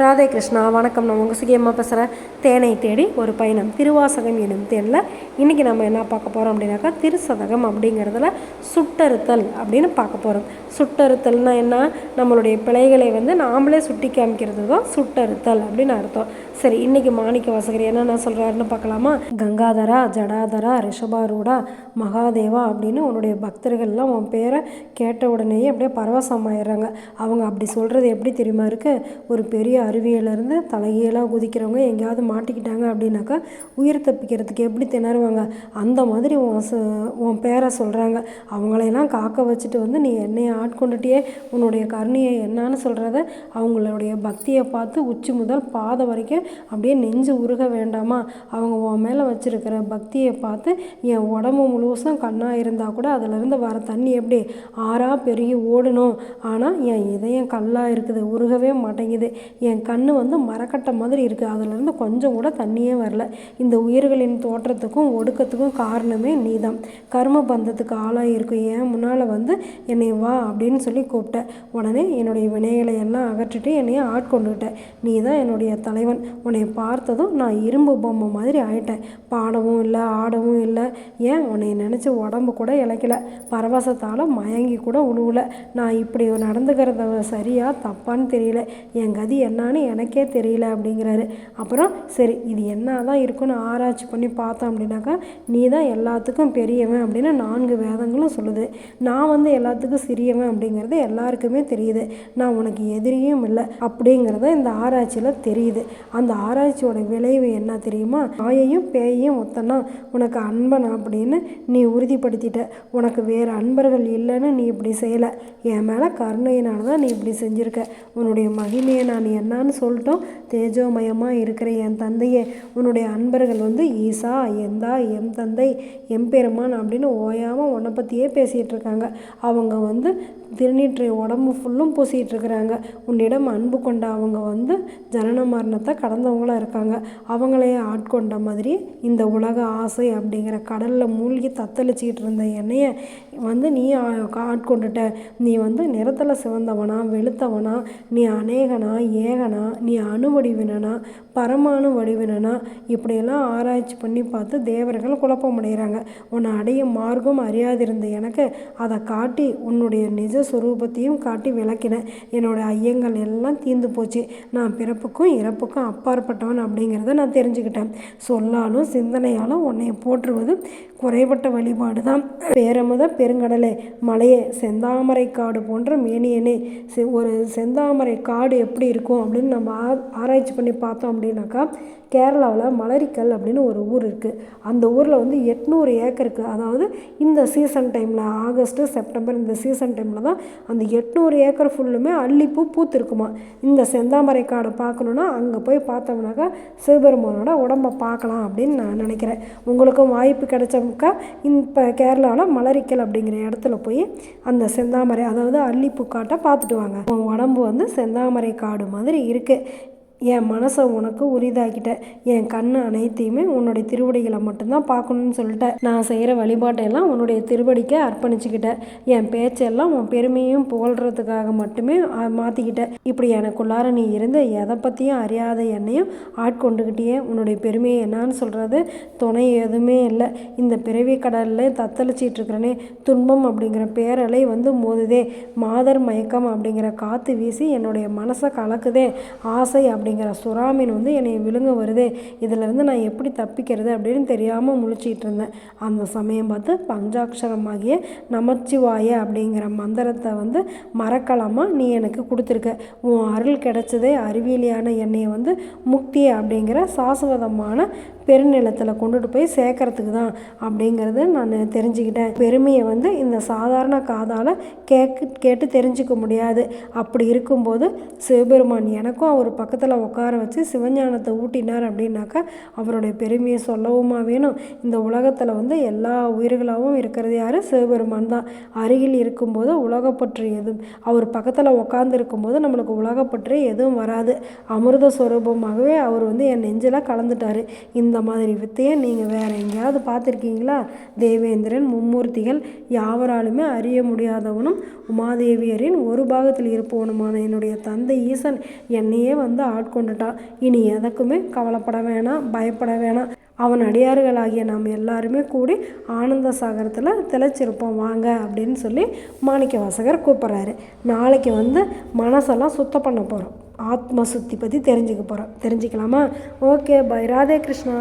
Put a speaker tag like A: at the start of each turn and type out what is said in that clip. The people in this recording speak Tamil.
A: ராதே கிருஷ்ணா வணக்கம். நான் உங்கள் சுகியம்மா பேசுகிறேன் தேனை தேடி ஒரு பயணம். திருவாசகம் எனும் தேனில் இன்றைக்கி நம்ம என்ன பார்க்க போகிறோம் அப்படின்னாக்கா திருசதகம் அப்படிங்கிறதுல சுட்டறுத்தல் அப்படின்னு பார்க்க போகிறோம் சுட்டறுத்தல்னா என்ன? நம்மளுடைய பிழைகளை வந்து நாமளே சுட்டி காமிக்கிறது தான் சுட்டறுத்தல் அப்படின்னு அர்த்தம். சரி இன்றைக்கி மாணிக்க வாசகர் என்னென்ன சொல்கிறாருன்னு பார்க்கலாமா? கங்காதரா ஜடாதரா ரிஷபாரூடா மகாதேவா அப்படின்னு உன்னுடைய பக்தர்கள்லாம் உன் பேரை கேட்ட உடனேயே அப்படியே பரவசமாயிடுறாங்க. அவங்க அப்படி சொல்கிறது எப்படி தெரியுமா இருக்குது ஒரு பெரிய அருவியிலேருந்து தலைகீழாக குதிக்கிறவங்க எங்கேயாவது மாட்டிக்கிட்டாங்க அப்படின்னாக்கா உயிர் தப்பிக்கிறதுக்கு எப்படி திணறுவாங்க? அந்த மாதிரி உன் ச உன் பேரை சொல்கிறாங்க அவங்களையெல்லாம் காக்க வச்சுட்டு வந்து நீ என்னையை ஆட்கொண்டுட்டியே? உன்னுடைய கருணையை என்னன்னு சொல்கிறத அவங்களுடைய பக்தியை பார்த்து உச்சி முதல் பாதை வரைக்கும் அப்படியே நெஞ்சு உருக வேண்டாமா? அவங்க உன் மேலே வச்சுருக்கிற பக்தியை பார்த்து என் உடம்பு முழுசும் கண்ணாக இருந்தால் கூட அதிலிருந்து வர தண்ணி எப்படி? ஆறாக பெருகி ஓடணும். ஆனால் என் இதயம் கல்லாக இருக்குது உருகவே மாட்டேங்குது. என் என் கண் வந்து மரக்கட்டை மாதிரி இருக்குது அதிலிருந்து கொஞ்சம் கூட தண்ணியே வரல. இந்த உயிர்களின் தோற்றத்துக்கும் ஒடுக்கத்துக்கும் காரணமே நீ தான் கர்ம பந்தத்துக்கு ஆளாக இருக்கும் ஏன் முன்னால் வந்து என்னை வா அப்படின்னு சொல்லி கூப்பிட்டேன் உடனே என்னுடைய வினைகளை எல்லாம் அகற்றிட்டு என்னைய ஆட்கொண்டுக்கிட்டேன் நீ தான் என்னுடைய தலைவன். உன்னை பார்த்ததும் நான் இரும்பு பொம்மை மாதிரி ஆயிட்டேன். பாடவும் இல்லை ஆடவும் இல்லை. ஏன்? உன்னை நினச்சி உடம்பு கூட இழைக்கல. பரவசத்தால் மயங்கி கூட உழுவல. நான் இப்படி நடந்துக்கிறத சரியா தப்பான்னு தெரியல. என் கதி என்னான்னு எனக்கே தெரியல அப்படிங்கிறாரு. அப்புறம் சரி இது என்ன தான் இருக்குன்னு ஆராய்ச்சி பண்ணி பார்த்தோம் அப்படின்னாக்கா நீ தான் எல்லாத்துக்கும் பெரியவன் அப்படின்னு நான்கு வேதங்களும் சொல்லுது. நான் வந்து எல்லாத்துக்கும் சிறியவன் அப்படிங்கிறது எல்லாருக்குமே தெரியுது. நான் உனக்கு எதிரியும் இல்லை அப்படிங்கிறத இந்த ஆராய்ச்சியில் தெரியுது. அந்த ஆராய்ச்சியோட விளைவு என்ன தெரியுமா? ஆயையும் பேயையும் ஒத்தனா உனக்கு அன்பன் அப்படின்னு நீ உறுதிப்படுத்திட்ட. உனக்கு வேறு அன்பர்கள் இல்லைன்னு நீ இப்படி செய்யலை. என் மேலே கருணையினால தான் நீ இப்படி செஞ்சுருக்க. உன்னுடைய மகிமையை நான் என்ன என்னன்னு சொல்லிட்டோம். தேஜோமயமாக இருக்கிற என் தந்தையை உன்னுடைய அன்பர்கள் வந்து ஈசா எந்தா எம் தந்தை எம்பெருமான் அப்படின்னு ஓயாமல் உன்னை பற்றியே பேசிகிட்டு இருக்காங்க. அவங்க வந்து திருநீற்றை உடம்பு ஃபுல்லும் பூசிகிட்டு இருக்கிறாங்க. உன்னிடம் அன்பு கொண்ட அவங்க வந்து ஜனன மரணத்தை கடந்தவங்களாக இருக்காங்க. அவங்களையே ஆட்கொண்ட மாதிரி இந்த உலக ஆசை அப்படிங்கிற கடலில் மூழ்கி தத்தளிச்சிக்கிட்டு இருந்த என்னைய வந்து நீ ஆட்கொண்டுட்ட. நீ வந்து நிறத்தில் சிவந்தவனா வெளுத்தவனா நீ அநேகனா ஏகனா நீ அணு வடிவினனா பரமாணு வடிவினனா இப்படியெல்லாம் ஆராய்ச்சி பண்ணி பார்த்து தேவர்கள் குழப்பமடைகிறாங்க. உன்னை அடைய மார்க்கம் அறியாதிருந்த எனக்கு அதை காட்டி உன்னுடைய நிஜ சுரூபத்தையும் காட்டி விளக்கினேன். என்னோட ஐயங்கள் எல்லாம் தீர்ந்து போச்சு. நான் பிறப்புக்கும் இறப்புக்கும் அப்பாற்பட்டவன் அப்படிங்கிறத நான் தெரிஞ்சுக்கிட்டேன். சொல்லாலும் சிந்தனையாலும் உன்னை போற்றுவது குறைவட்ட வழிபாடு தான் பேரமுத பெருங்கடலை மலையே செந்தாமரை காடு போன்ற மேனியனே செ ஒரு செந்தாமரை காடு எப்படி இருக்கும் அப்படின்னு நம்ம ஆ ஆராய்ச்சி பண்ணி பார்த்தோம் அப்படின்னாக்கா கேரளாவில் மலரிக்கல் அப்படின்னு ஒரு ஊர் இருக்குது அந்த ஊரில் வந்து எட்நூறு ஏக்கருக்கு அதாவது இந்த சீசன் டைமில் ஆகஸ்ட்டு செப்டம்பர் இந்த சீசன் டைமில் தான் அந்த எட்நூறு ஏக்கர் ஃபுல்லுமே அல்லிப்பூ பூத்துருக்குமா. இந்த செந்தாமரை காடு பார்க்கணுன்னா அங்கே போய் பார்த்தோம்னாக்கா சிவபெருமானோட உடம்பை பார்க்கலாம் அப்படின்னு நான் நினைக்கிறேன். உங்களுக்கும் வாய்ப்பு கிடைச்ச கிடைச்சமுக்கா இப்போ கேரளாவில் மலரிக்கல் அப்படிங்கிற இடத்துல போய் அந்த செந்தாமரை அதாவது அல்லிப்பூ காட்டை பார்த்துட்டு வாங்க. உடம்பு வந்து செந்தாமரை காடு மாதிரி இருக்குது என் மனசை உனக்கு உரிதாக்கிட்டேன் என் கண் அனைத்தையுமே உன்னுடைய திருவடிகளை மட்டும்தான் பார்க்கணுன்னு சொல்லிட்டேன் நான் செய்கிற வழிபாட்டையெல்லாம் உன்னுடைய திருவடிக்க அர்ப்பணிச்சுக்கிட்டேன் என் பேச்செல்லாம் உன் பெருமையும் புகழ்கிறதுக்காக மட்டுமே மாற்றிக்கிட்டேன் இப்படி எனக்குள்ளார நீ இருந்து எதை பற்றியும் அறியாத என்னையும் ஆட்கொண்டுக்கிட்டே உன்னுடைய பெருமையை என்னான்னு சொல்கிறது துணை எதுவுமே இல்லை. இந்த பிறவி கடலில் தத்தளிச்சிட்டு இருக்கிறனே துன்பம் அப்படிங்கிற பேரலை வந்து மோதுதே. மாதர் மயக்கம் அப்படிங்கிற காற்று வீசி என்னுடைய மனசை கலக்குதே. ஆசை அப்படி அப்படிங்கிற சுறாமீன் வந்து என்னை விழுங்க வருது இதிலேருந்து நான் எப்படி தப்பிக்கிறது அப்படின்னு தெரியாமல் முழிச்சிட்டு இருந்தேன். அந்த சமயம் பார்த்து பஞ்சாட்சரமாகிய நமச்சிவாய அப்படிங்கிற மந்திரத்தை வந்து மரக்கலமாக நீ எனக்கு கொடுத்துருக்க? உன் அருள் கிடைச்சதே அறிவியலியான என்னையை வந்து முக்தி அப்படிங்கிற சாஸ்வதமான பெருநிலத்தில் கொண்டுட்டு போய் சேர்க்கறதுக்கு தான் அப்படிங்கிறது நான் தெரிஞ்சுக்கிட்டேன். பெருமையை வந்து இந்த சாதாரண காதால் கேக்கு கேட்டு தெரிஞ்சுக்க முடியாது. அப்படி இருக்கும்போது சிவபெருமான் எனக்கும் அவர் பக்கத்தில் உட்கார வச்சு சிவஞானத்தை ஊட்டினார் அப்படின்னாக்கா அவருடைய பெருமையை சொல்லவுமா வேணும். இந்த உலகத்தில் வந்து எல்லா உயிர்களாகவும் இருக்கிறது யார்? சிவபெருமான் தான். அருகில் இருக்கும்போது உலகப்பற்று எதுவும் அவர் பக்கத்தில் உட்காந்து இருக்கும்போது நம்மளுக்கு உலகப்பற்று எதுவும் வராது. அமிர்த ஸ்வரூபமாகவே அவர் வந்து என் நெஞ்சில் கலந்துட்டார். இந்த இந்த மாதிரி வித்தையை நீங்கள் வேறு எங்கேயாவது பார்த்துருக்கீங்களா? தேவேந்திரன் மும்மூர்த்திகள் யாவராலுமே அறிய முடியாதவனும் உமாதேவியரின் ஒரு பாகத்தில் இருப்பவனுமான என்னுடைய தந்தை ஈசன் என்னையே வந்து ஆட்கொண்டுட்டான். இனி எதற்குமே கவலைப்பட வேணாம் பயப்பட வேணாம். அவன் அடியார்களாகிய நாம் எல்லாருமே கூடி ஆனந்த சாகரத்தில் திளைச்சிருப்போம். வாங்க அப்படின்னு சொல்லி மாணிக்க வாசகர் கூப்பிட்றாரு. நாளைக்கு வந்து மனசெல்லாம் சுத்தம் பண்ண போகிறோம் ஆத்ம சுத்தி பற்றி தெரிஞ்சுக்க போகிறோம் தெரிஞ்சுக்கலாமா? Okay bye. ராதே கிருஷ்ணா.